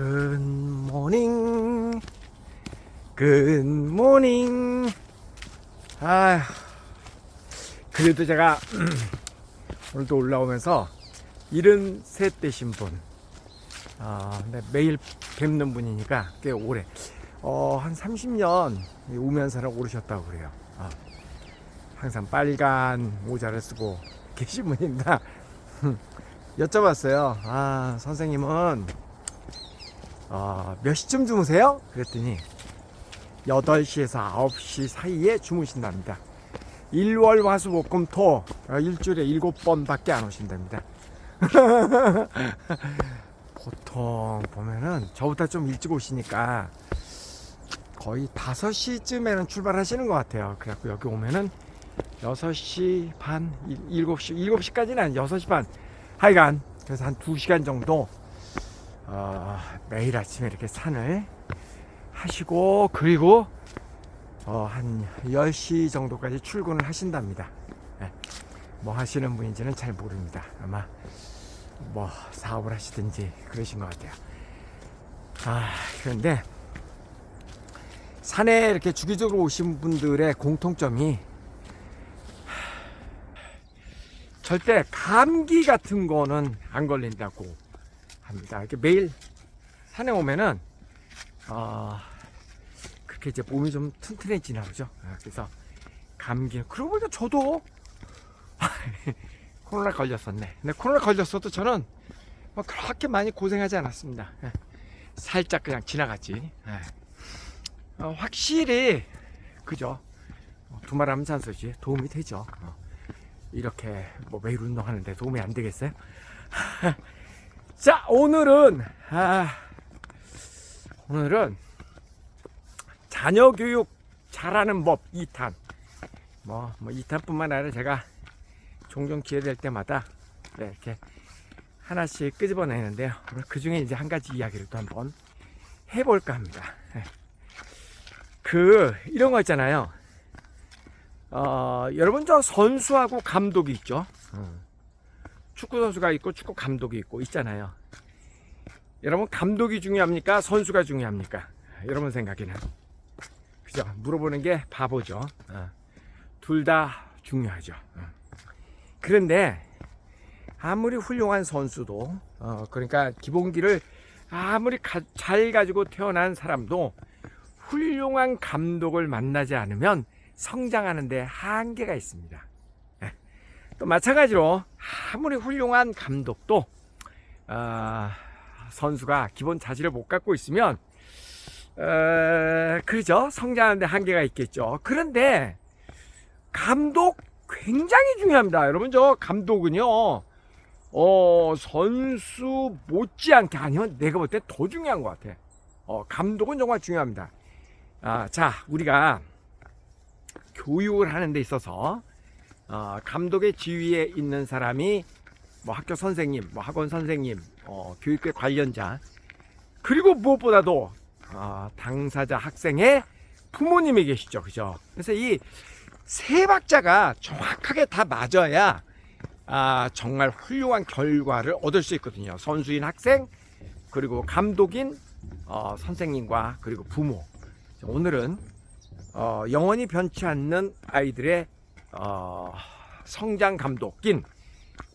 굿모닝 굿모닝 아 그래도 제가 오늘도 올라오면서 73 되신 분 아, 근데 매일 뵙는 분이니까 꽤 오래. 어, 한 30년 우면산을 오르셨다고 그래요. 아, 항상 빨간 모자를 쓰고 계신 분입니다 여쭤봤어요. 아 선생님은 어, 몇 시쯤 주무세요? 그랬더니 8시에서 9시 사이에 주무신답니다. 일월 화수목금토 어, 일주일에 7번밖에 안 오신답니다. 보통 보면은 저보다 좀 일찍 오시니까 거의 5시쯤에는 출발하시는 것 같아요. 그래갖고 여기 오면은 6시 반, 7시, 7시까지는 아니고 6시 반. 하여간 그래서 한 2시간 정도 어, 매일 아침에 이렇게 산을 하시고 그리고 어, 한 10시 정도까지 출근을 하신답니다. 예. 뭐 하시는 분인지는 잘 모릅니다. 아마 뭐 사업을 하시든지 그러신 것 같아요. 아, 그런데 산에 이렇게 주기적으로 오신 분들의 공통점이 절대 감기 같은 거는 안 걸린다고 합니다. 이렇게 매일 산에 오면은 어, 그렇게 이제 몸이 좀 튼튼해지나 보죠. 아, 그래서 감기 그러고 보니까 저도 코로나 걸렸었네. 근데 코로나 걸렸어도 저는 뭐 그렇게 많이 고생하지 않았습니다. 예. 살짝 그냥 지나갔지. 예. 어, 확실히 그죠. 어, 두말하면 잔소지 도움이 되죠. 어, 이렇게 뭐 매일 운동하는데 도움이 안 되겠어요? 자 오늘은 아, 오늘은 자녀 교육 잘하는 법 2탄. 뭐, 뭐 2탄뿐만 아니라 제가 종종 기회 될 때마다 네, 이렇게 하나씩 끄집어내는데요. 오늘 그 중에 이제 한 가지 이야기를 또 한번 해볼까 합니다. 네. 그 이런 거 있잖아요. 어, 여러분 저 선수하고 감독이 있죠? 음. 축구 선수가 있고 축구 감독이 있고 있잖아요. 여러분 감독이 중요합니까? 선수가 중요합니까? 여러분 생각에는 그죠? 물어보는 게 바보죠. 어. 둘다 중요하죠. 어. 그런데 아무리 훌륭한 선수도 어, 그러니까 기본기를 아무리 가, 잘 가지고 태어난 사람도 훌륭한 감독을 만나지 않으면 성장하는데 한계가 있습니다. 또 마찬가지로 아무리 훌륭한 감독도 어, 선수가 기본 자질을 못 갖고 있으면 어, 그러죠? 성장하는데 한계가 있겠죠. 그런데 감독 굉장히 중요합니다. 여러분 저 감독은요 어, 선수 못지않게 아니면 내가 볼 때 더 중요한 것 같아. 어, 감독은 정말 중요합니다. 아, 자 우리가 교육을 하는 데 있어서 어, 감독의 지위에 있는 사람이 뭐 학교 선생님, 뭐 학원 선생님, 어, 교육계 관련자, 그리고 무엇보다도 어, 당사자 학생의 부모님이 계시죠, 그죠? 그래서 이 세 박자가 정확하게 다 맞아야 아, 정말 훌륭한 결과를 얻을 수 있거든요. 선수인 학생, 그리고 감독인 어, 선생님과 그리고 부모. 오늘은 어, 영원히 변치 않는 아이들의 어, 성장 감독인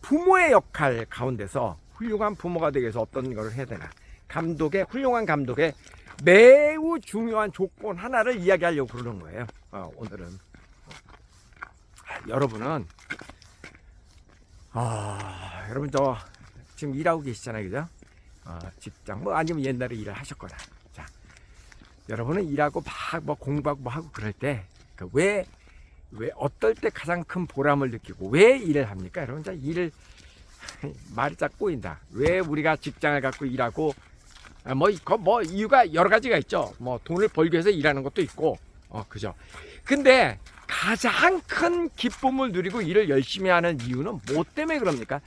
부모의 역할 가운데서 훌륭한 부모가 되기 위해서 어떤 것을 해야 되나. 감독의 훌륭한 감독의 매우 중요한 조건 하나를 이야기하려고 그러는 거예요. 어, 오늘은. 여러분은 아 여러분 저 지금 일하고 계시잖아요. 그죠? 어, 직장 뭐 아니면 옛날에 일을 하셨거나. 자 여러분은 일하고 막 뭐 공부하고 뭐 하고 그럴 때왜 왜 어떨 때 가장 큰 보람을 느끼고 왜 일을 합니까? 여러분 자 일을 말이 짝 꼬인다. 왜 우리가 직장을 갖고 일하고 아, 뭐, 뭐 이유가 여러 가지가 있죠. 뭐 돈을 벌기 위해서 일하는 것도 있고, 어 그죠. 근데 가장 큰 기쁨을 누리고 일을 열심히 하는 이유는 뭐 때문에 그럽니까?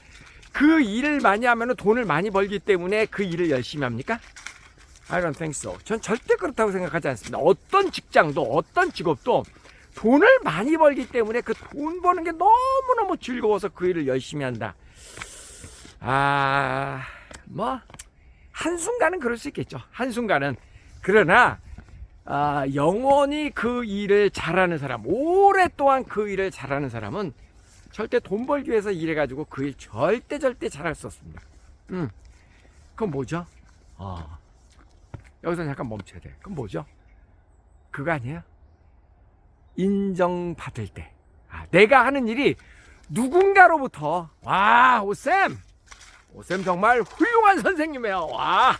그 일을 많이 하면 돈을 많이 벌기 때문에 그 일을 열심히 합니까? I don't think so. 전 절대 그렇다고 생각하지 않습니다. 어떤 직장도 어떤 직업도 돈을 많이 벌기 때문에 그 돈 버는 게 너무너무 즐거워서 그 일을 열심히 한다. 아, 뭐, 한순간은 그럴 수 있겠죠. 한순간은. 그러나, 아, 영원히 그 일을 잘하는 사람, 오랫동안 그 일을 잘하는 사람은 절대 돈 벌기 위해서 일해가지고 그 일 절대 절대 잘할 수 없습니다. 음. 그건 뭐죠? 어. 여기서 잠깐 멈춰야 돼. 그건 뭐죠? 그거 아니에요? 인정받을 때. 아, 내가 하는 일이 누군가로부터, 와, 오쌤! 오쌤 정말 훌륭한 선생님이에요. 와,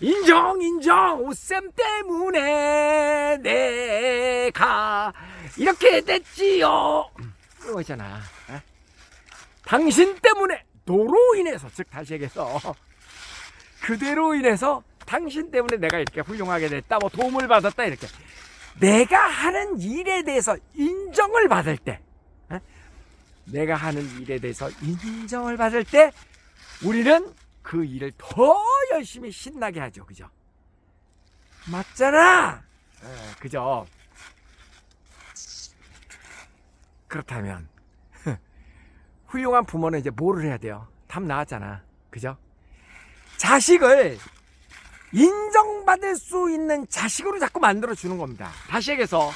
인정, 인정! 오쌤 때문에 내가 이렇게 됐지요! 이런 거 있잖아. 에? 당신 때문에 도로 인해서, 즉, 다시 얘기해서, 그대로 인해서 당신 때문에 내가 이렇게 훌륭하게 됐다, 뭐 도움을 받았다, 이렇게. 내가 하는 일에 대해서 인정을 받을 때, 에? 내가 하는 일에 대해서 인정을 받을 때, 우리는 그 일을 더 열심히 신나게 하죠. 그죠? 맞잖아! 에, 그죠? 그렇다면, 훌륭한 부모는 이제 뭐를 해야 돼요? 답 나왔잖아. 그죠? 자식을 인정받을 수 있는 자식으로 자꾸 만들어 주는 겁니다. 다시 얘기해서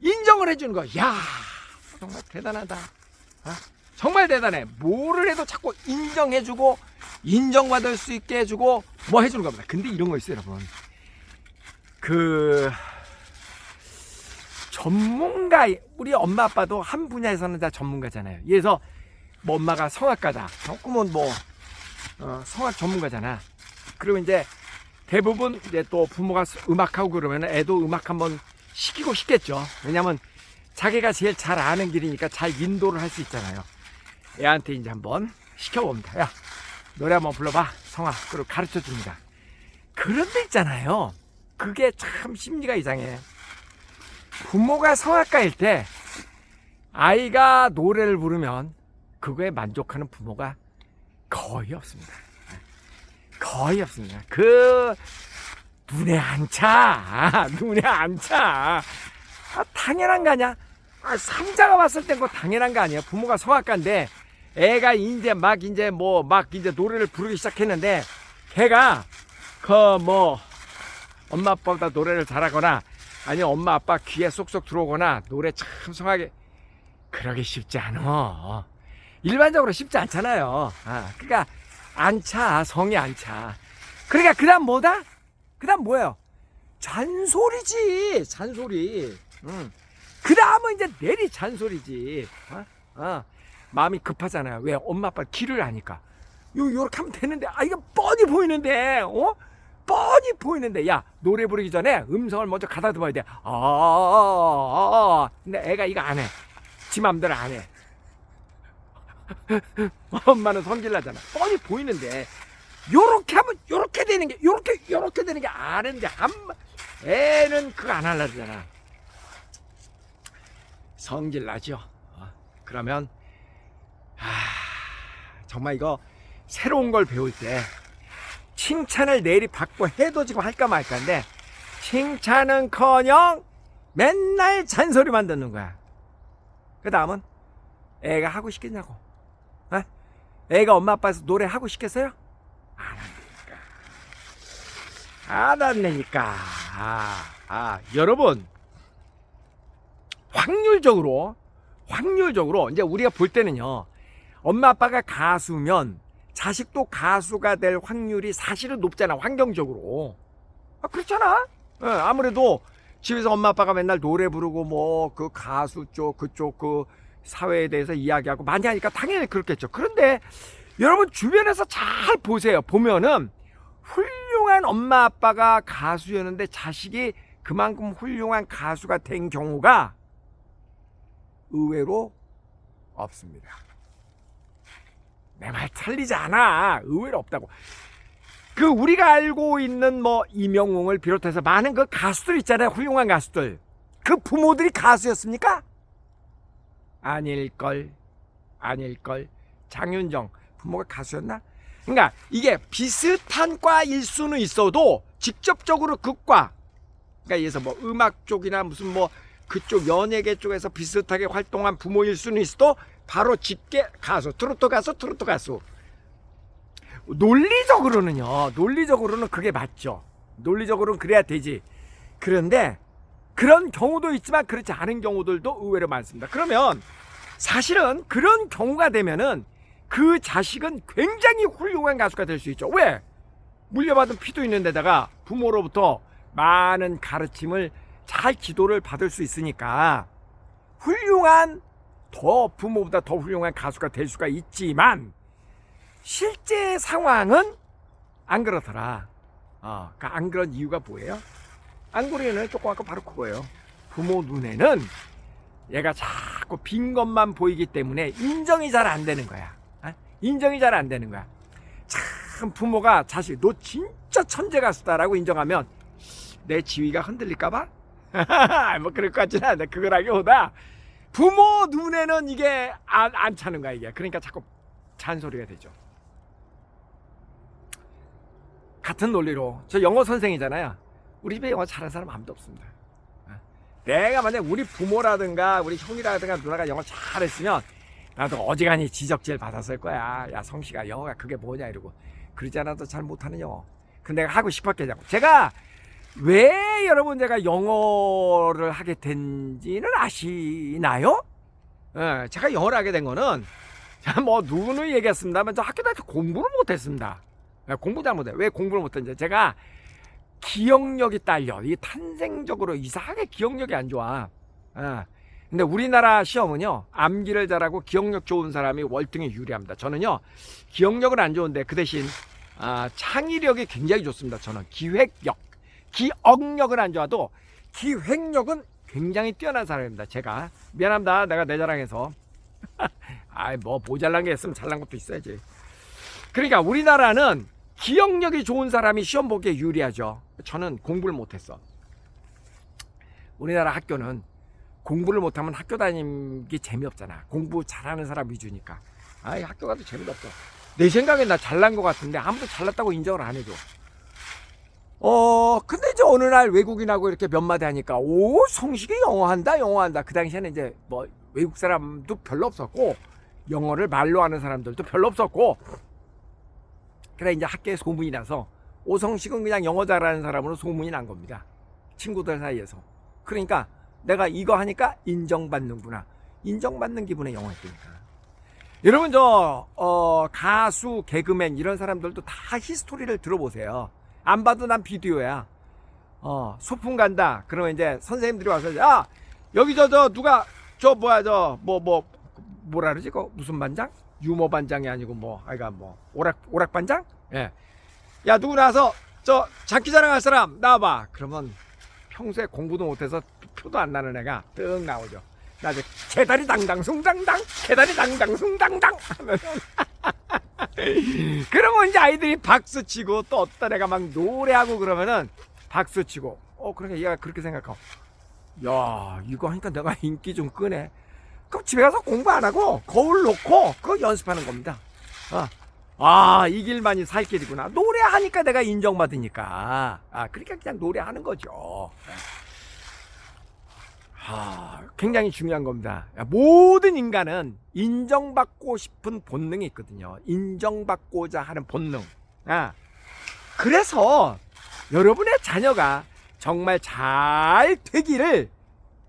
인정을 해주는 거. 야 정말 대단하다. 어? 정말 대단해. 뭐를 해도 자꾸 인정해주고 인정받을 수 있게 해주고 뭐 해주는 겁니다. 근데 이런 거 있어요, 여러분. 그 전문가 우리 엄마 아빠도 한 분야에서는 다 전문가잖아요. 그래서 뭐 엄마가 성악가다. 조금은 뭐 어, 성악 전문가잖아. 그리고 이제 대부분 이제 또 부모가 음악하고 그러면 애도 음악 한번 시키고 싶겠죠. 왜냐면 자기가 제일 잘 아는 길이니까 잘 인도를 할 수 있잖아요. 애한테 이제 한번 시켜봅니다. 야, 노래 한번 불러봐. 성악. 그리고 가르쳐 줍니다. 그런데 있잖아요. 그게 참 심리가 이상해. 부모가 성악가일 때 아이가 노래를 부르면 그거에 만족하는 부모가 거의 없습니다. 거의 없습니다. 그 눈에 안 차. 눈에 안 차. 아, 당연한 거 아니야? 아, 삼자가 봤을 땐그 당연한 거 아니야? 부모가 성악가인데 애가 이제 막 이제 뭐 막 이제 노래를 부르기 시작했는데 걔가 그 뭐 엄마 아빠보다 노래를 잘하거나 아니 엄마 아빠 귀에 쏙쏙 들어오거나 노래 참 성하게 그러기 쉽지 않아. 일반적으로 쉽지 않잖아요. 아, 그러니까 안 차, 성이 안 차. 그러니까 그 다음 뭐다? 그 다음 뭐예요? 잔소리지, 잔소리. 응. 그 다음은 이제 내리 잔소리지. 어? 어. 마음이 급하잖아요. 왜? 엄마 아빠 길을 아니까. 요 요렇게 하면 되는데 아 이거 뻔히 보이는데 어? 뻔히 보이는데 야 노래 부르기 전에 음성을 먼저 가다 들어야 돼. 아, 아, 아, 아. 근데 애가 이거 안 해. 지 맘대로 안 해. 엄마는 성질나잖아. 뻔히 보이는데 요렇게 하면 요렇게 되는 게 요렇게 요렇게 되는 게 아는데 한 애는 그거 안 하려 그러잖아. 성질 나죠. 어, 그러면 아, 정말 이거 새로운 걸 배울 때 칭찬을 내리 받고 해도 지금 할까 말까인데 칭찬은커녕 맨날 잔소리만 듣는 거야. 그 다음은 애가 하고 싶겠냐고. 어? 애가 엄마 아빠에서 노래 하고 싶겠어요? 안 한다니까. 아, 아, 여러분. 확률적으로, 확률적으로, 이제 우리가 볼 때는요. 엄마 아빠가 가수면 자식도 가수가 될 확률이 사실은 높잖아. 환경적으로. 아, 그렇잖아. 예, 아무래도 집에서 엄마 아빠가 맨날 노래 부르고 뭐 그 가수 쪽 그쪽 그 사회에 대해서 이야기하고 많이 하니까 당연히 그렇겠죠. 그런데 여러분 주변에서 잘 보세요. 보면은 훌륭한 엄마 아빠가 가수였는데 자식이 그만큼 훌륭한 가수가 된 경우가 의외로 없습니다. 내 말 틀리지 않아. 의외로 없다고. 그 우리가 알고 있는 뭐 이명웅을 비롯해서 많은 그 가수들 있잖아요. 훌륭한 가수들. 그 부모들이 가수였습니까? 아닐걸. 아닐걸. 장윤정 부모가 가수였나? 그러니까 이게 비슷한 과일 수는 있어도 직접적으로 극과 그러니까 예서 뭐 음악 쪽이나 무슨 뭐 그쪽 연예계 쪽에서 비슷하게 활동한 부모일 수는 있어도 바로 직계 가수 트로트 가수 트로트 가수 논리적으로는요. 논리적으로는 그게 맞죠. 논리적으로는 그래야 되지. 그런데 그런 경우도 있지만 그렇지 않은 경우들도 의외로 많습니다. 그러면 사실은 그런 경우가 되면은 그 자식은 굉장히 훌륭한 가수가 될 수 있죠. 왜? 물려받은 피도 있는 데다가 부모로부터 많은 가르침을 잘 지도를 받을 수 있으니까 훌륭한 더 부모보다 더 훌륭한 가수가 될 수가 있지만 실제 상황은 안 그렇더라. 어, 그러니까 안 그런 이유가 뭐예요? 안 그러는 조금 아까 바로 그거예요. 부모 눈에는 얘가 자꾸 빈 것만 보이기 때문에 인정이 잘 안 되는 거야. 어? 인정이 잘 안 되는 거야. 참 부모가 자식 너 진짜 천재 가수다라고 인정하면 내 지위가 흔들릴까봐? 뭐 그럴 것 같지는 않은데 그거라기보다 부모 눈에는 이게 안, 안 차는 거야 이게 그러니까 자꾸 잔소리가 되죠 같은 논리로 저 영어 선생이잖아요 우리 집에 영어 잘하는 사람 아무도 없습니다 어? 내가 만약 우리 부모라든가 우리 형이라든가 누나가 영어 잘했으면 나도 어지간히 지적질 받았을 거야 야 성씨가 영어가 그게 뭐냐 이러고 그러지 않아도 잘 못하는 영어 근데 내가 하고 싶었겠냐고 제가 왜 여러분 제가 영어를 하게 된지는 아시나요? 예, 제가 영어를 하게 된 거는 뭐 누누이 얘기했습니다만 저 학교 다닐 때 공부를 못했습니다. 예, 공부 잘못해. 왜 공부를 못했는지 제가 기억력이 딸려. 이 탄생적으로 이상하게 기억력이 안 좋아. 예. 근데 우리나라 시험은요 암기를 잘하고 기억력 좋은 사람이 월등히 유리합니다. 저는요 기억력은 안 좋은데 그 대신 아, 창의력이 굉장히 좋습니다. 저는 기획력. 기억력은 안 좋아도 기획력은 굉장히 뛰어난 사람입니다. 제가 미안합니다. 내가 내 자랑해서 아이 뭐 모자란 게 있으면 잘난 것도 있어야지. 그러니까 우리나라는 기억력이 좋은 사람이 시험 보기에 유리하죠. 저는 공부를 못했어. 우리나라 학교는 공부를 못하면 학교 다니기 재미없잖아. 공부 잘하는 사람 위주니까. 아이 학교 가도 재미도 없어. 내 생각엔 나 잘난 것 같은데 아무도 잘났다고 인정을 안 해줘. 어, 근데 이제 어느 날 외국인하고 이렇게 몇 마디 하니까, 오, 성식이 영어 한다, 영어 한다. 그 당시에는 이제 뭐 외국 사람도 별로 없었고, 영어를 말로 하는 사람들도 별로 없었고, 그래 이제 학교에 소문이 나서, 오성식은 그냥 영어 잘하는 사람으로 소문이 난 겁니다. 친구들 사이에서. 그러니까 내가 이거 하니까 인정받는구나. 인정받는 기분에 영어 했으니까. 여러분, 저, 어, 가수, 개그맨, 이런 사람들도 다 히스토리를 들어보세요. 안 봐도 난 비디오야. 어, 소풍 간다. 그러면 이제 선생님들이 와서, 야, 여기 저, 저, 누가, 저, 뭐야, 저, 뭐, 뭐, 뭐 라 그러지? 그 무슨 반장? 유머 반장이 아니고 뭐, 아이가 뭐, 오락, 오락 반장? 예. 야, 누구 나와서, 저, 장기 자랑 할 사람, 나와봐. 그러면 평소에 공부도 못해서 표도 안 나는 애가 뜩 나오죠. 나 이제 개다리 당당 숭당당, 개다리 당당 숭당당 하면은 그러면 이제 아이들이 박수 치고 또 어떤 애가 막 노래하고 그러면은 박수 치고 어 그러니까 얘가 그렇게 생각하고 야 이거 하니까 내가 인기 좀 끄네 그럼 집에 가서 공부 안 하고 거울 놓고 그거 연습하는 겁니다 어. 아, 이 길만이 살 길이구나. 노래하니까 내가 인정받으니까. 아, 그러니까 그냥 노래하는 거죠. 아, 굉장히 중요한 겁니다. 모든 인간은 인정받고 싶은 본능이 있거든요. 인정받고자 하는 본능. 아, 그래서 여러분의 자녀가 정말 잘 되기를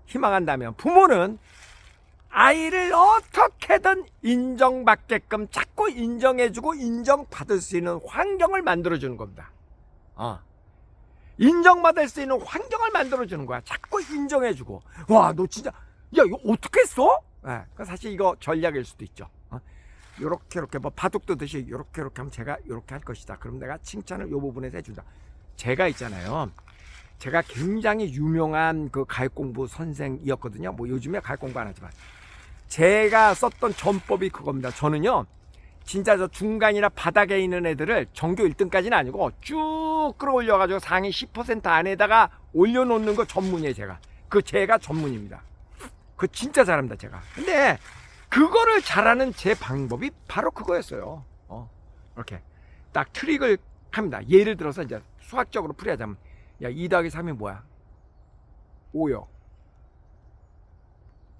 희망한다면 부모는 아이를 어떻게든 인정받게끔 자꾸 인정해주고 인정받을 수 있는 환경을 만들어주는 겁니다. 어. 인정받을 수 있는 환경을 만들어주는 거야. 자꾸 인정해주고. 와, 너 진짜, 야, 이거 어떻게 써? 예, 그 사실 이거 전략일 수도 있죠. 어? 요렇게, 요렇게, 뭐, 바둑 두듯이 요렇게, 요렇게 하면 제가 요렇게 할 것이다. 그럼 내가 칭찬을 요 부분에서 해준다. 제가 있잖아요. 제가 굉장히 유명한 그 가역 공부 선생이었거든요. 뭐 요즘에 가역 공부 안 하지만. 제가 썼던 전법이 그겁니다. 저는요. 진짜 저 중간이나 바닥에 있는 애들을 전교 1등까지는 아니고 쭉 끌어올려가지고 상위 10% 안에다가 올려놓는 거 전문이에요, 제가. 그 제가 전문입니다. 그 진짜 잘합니다, 제가. 근데 그거를 잘하는 제 방법이 바로 그거였어요. 어, 이렇게. 딱 트릭을 합니다. 예를 들어서 이제 수학적으로 풀이하자면, 야, 2 더하기 3이 뭐야? 5요.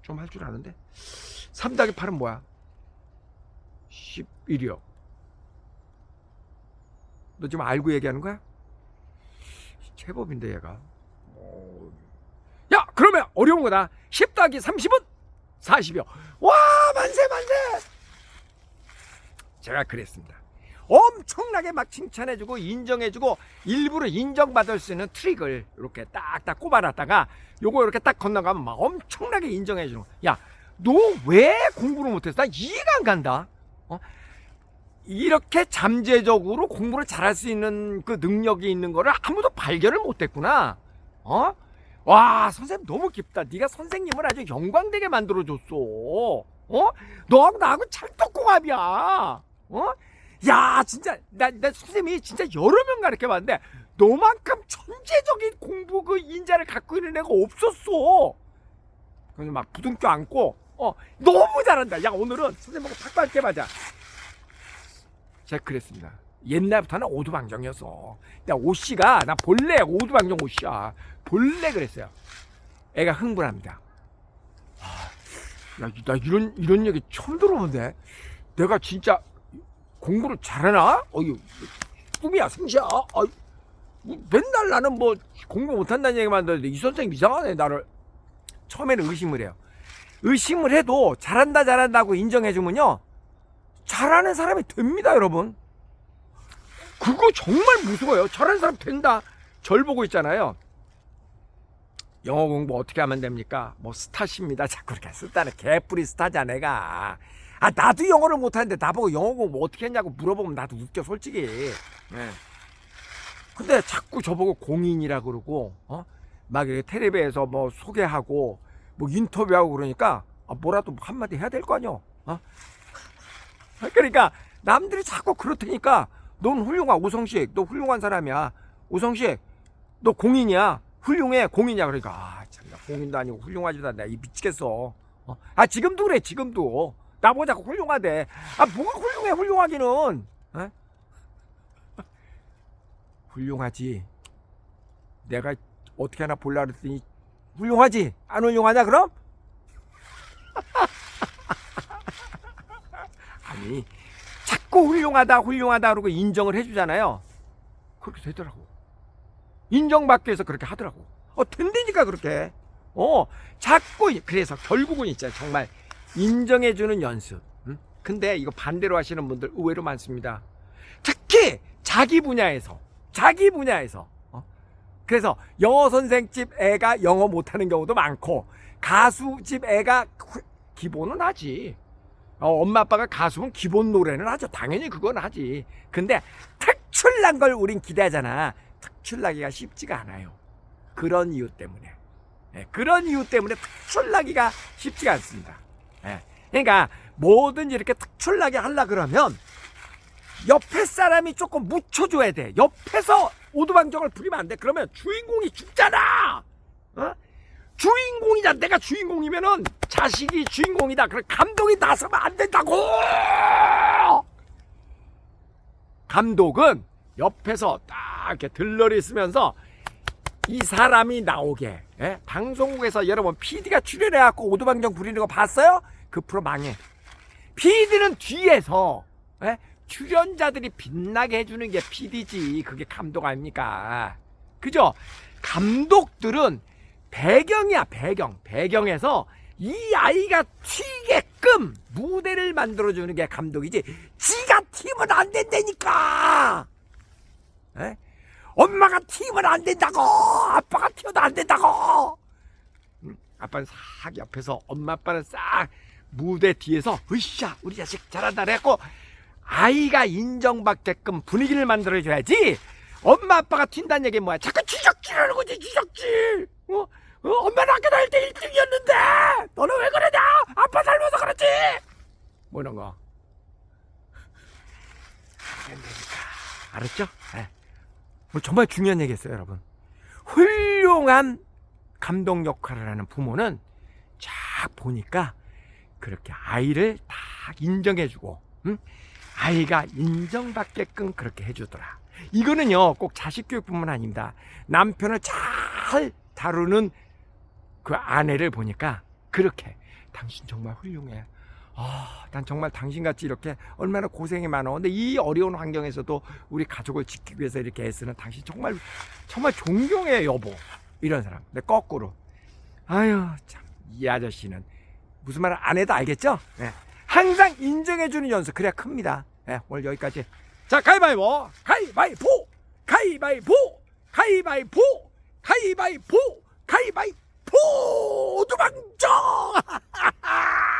좀 할 줄 아는데? 3 더하기 8은 뭐야? 11이요. 너 지금 알고 얘기하는 거야? 제법인데 얘가. 어. 야 그러면 어려운 거다. 10 더하기 30은 40이요. 와 만세 만세. 제가 그랬습니다. 엄청나게 막 칭찬해주고 인정해주고 일부러 인정받을 수 있는 트릭을 이렇게 딱딱 꼽아놨다가 요거 이렇게 딱 건너가면 막 엄청나게 인정해주는. 야, 너 왜 공부를 못했어? 나 이해가 안 간다. 어? 이렇게 잠재적으로 공부를 잘할 수 있는 그 능력이 있는 거를 아무도 발견을 못했구나. 어? 와 선생님 너무 깊다. 네가 선생님을 아주 영광되게 만들어줬어. 어? 너하고 나하고 찰떡궁합이야. 어? 야 진짜 나, 나 선생님이 진짜 여러 명 가르쳐 봤는데 너만큼 천재적인 공부 그 인자를 갖고 있는 애가 없었어. 그래서 막 부둥켜 안고 어 너무 잘한다. 야 오늘은 선생님하고 탁발게 맞아. 제가 그랬습니다. 옛날부터는 오두방정이었어. 나 오씨가 나 본래 오두방정 오씨야. 본래 그랬어요. 애가 흥분합니다. 아, 야, 나 이런 이런 얘기 처음 들어보는데 내가 진짜 공부를 잘하나? 어이 꿈이야 생시야. 어이, 뭐 맨날 나는 뭐 공부 못한다는 얘기만 듣는데 이 선생님 이상하네 나를 처음에는 의심을 해요. 의심을 해도 잘한다 잘한다고 인정해주면요 잘하는 사람이 됩니다 여러분. 그거 정말 무서워요. 잘하는 사람 된다. 절 보고 있잖아요. 영어 공부 어떻게 하면 됩니까? 뭐 스타십니다. 자꾸 이렇게 스타는 개뿔이 스타자 내가. 아 나도 영어를 못하는데 나보고 영어 공부 어떻게 했냐고 물어보면 나도 웃겨 솔직히. 예. 근데 자꾸 저보고 공인이라 그러고 어? 막 이렇게 텔레비에서 뭐 소개하고 뭐 인터뷰하고 그러니까 아, 뭐라도 한마디 해야 될 거 아니요. 어? 그러니까 남들이 자꾸 그렇다니까 넌 훌륭한 오성식 너 훌륭한 사람이야 오성식 너 공인이야 훌륭해 공인이야 그러니까 아 참나 공인도 아니고 훌륭하지도 않네 이 미치겠어 어? 아 지금도 그래 지금도 나보고 자꾸 훌륭하대. 아 뭐가 훌륭해 훌륭하기는? 어? 훌륭하지. 내가 어떻게 하나 볼라 그랬더니 훌륭하지? 안 훌륭하냐 그럼? 아니 자꾸 훌륭하다 훌륭하다 그러고 인정을 해주잖아요. 그렇게 되더라고. 인정받기 위해서 그렇게 하더라고. 어 된다니까 그렇게. 어 자꾸 그래서 결국은 있잖아요. 정말 인정해주는 연습 응? 근데 이거 반대로 하시는 분들 의외로 많습니다 특히 자기 분야에서 자기 분야에서 어? 그래서 영어 선생 집 애가 영어 못하는 경우도 많고 가수 집 애가 후- 기본은 하지 어, 엄마 아빠가 가수면 기본 노래는 하죠. 당연히 그건 하지. 근데 특출난 걸 우린 기대하잖아. 특출나기가 쉽지가 않아요. 그런 이유 때문에. 예, 그런 이유 때문에 특출나기가 쉽지가 않습니다. 예, 그러니까 뭐든지 이렇게 특출나게 하려 그러면 옆에 사람이 조금 묻혀줘야 돼. 옆에서 오두방정을 부리면 안 돼. 그러면 주인공이 죽잖아. 어? 주인공이자 내가 주인공이면은 자식이 주인공이다. 그럼 감독이 나서면 안 된다고. 감독은 옆에서 딱 이렇게 들러리 있으면서 이 사람이 나오게 예? 방송국에서 여러분 PD가 출연해갖고 오두방정 부리는 거 봤어요? 그 프로 망해. PD는 뒤에서 예? 출연자들이 빛나게 해주는 게 PD지. 그게 감독 아닙니까? 그죠? 감독들은 배경이야 배경 배경에서 이 아이가 튀게끔 무대를 만들어주는 게 감독이지 지가 튀면 안 된다니까 에? 엄마가 튀면 안 된다고! 아빠가 튀어도 안 된다고! 응? 아빠는 싹 옆에서 엄마 아빠는 싹 무대 뒤에서 으쌰 우리 자식 잘한다 그래갖고 아이가 인정받게끔 분위기를 만들어줘야지! 엄마 아빠가 튄다는 얘기 뭐야? 자꾸 지적질하는 거지 지적질! 어? 어? 엄마는 학교 다닐 때 1등이었는데! 너는 왜 그러냐? 아빠 닮아서 그렇지! 뭐 이런 거. 알았죠? 네. 뭐 정말 중요한 얘기 했어요 여러분 훌륭한 감독 역할을 하는 부모는 쫙 보니까 그렇게 아이를 다 인정해주고 응? 아이가 인정받게끔 그렇게 해주더라 이거는요 꼭 자식 교육뿐만 아닙니다 남편을 잘 다루는 그 아내를 보니까 그렇게 당신 정말 훌륭해 아, 난 정말 당신같이 이렇게 얼마나 고생이 많어. 근데 이 어려운 환경에서도 우리 가족을 지키기 위해서 이렇게 애쓰는 당신 정말 정말 존경해 여보. 이런 사람. 근데 거꾸로. 아유 참 이 아저씨는 무슨 말을 안 해도 알겠죠? 네. 항상 인정해주는 연수 그래야 큽니다. 네, 오늘 여기까지. 자 가위바위보, 가위바위보, 가위바위보, 가위바위보, 가위바위보, 가위바위보, 도망쳐!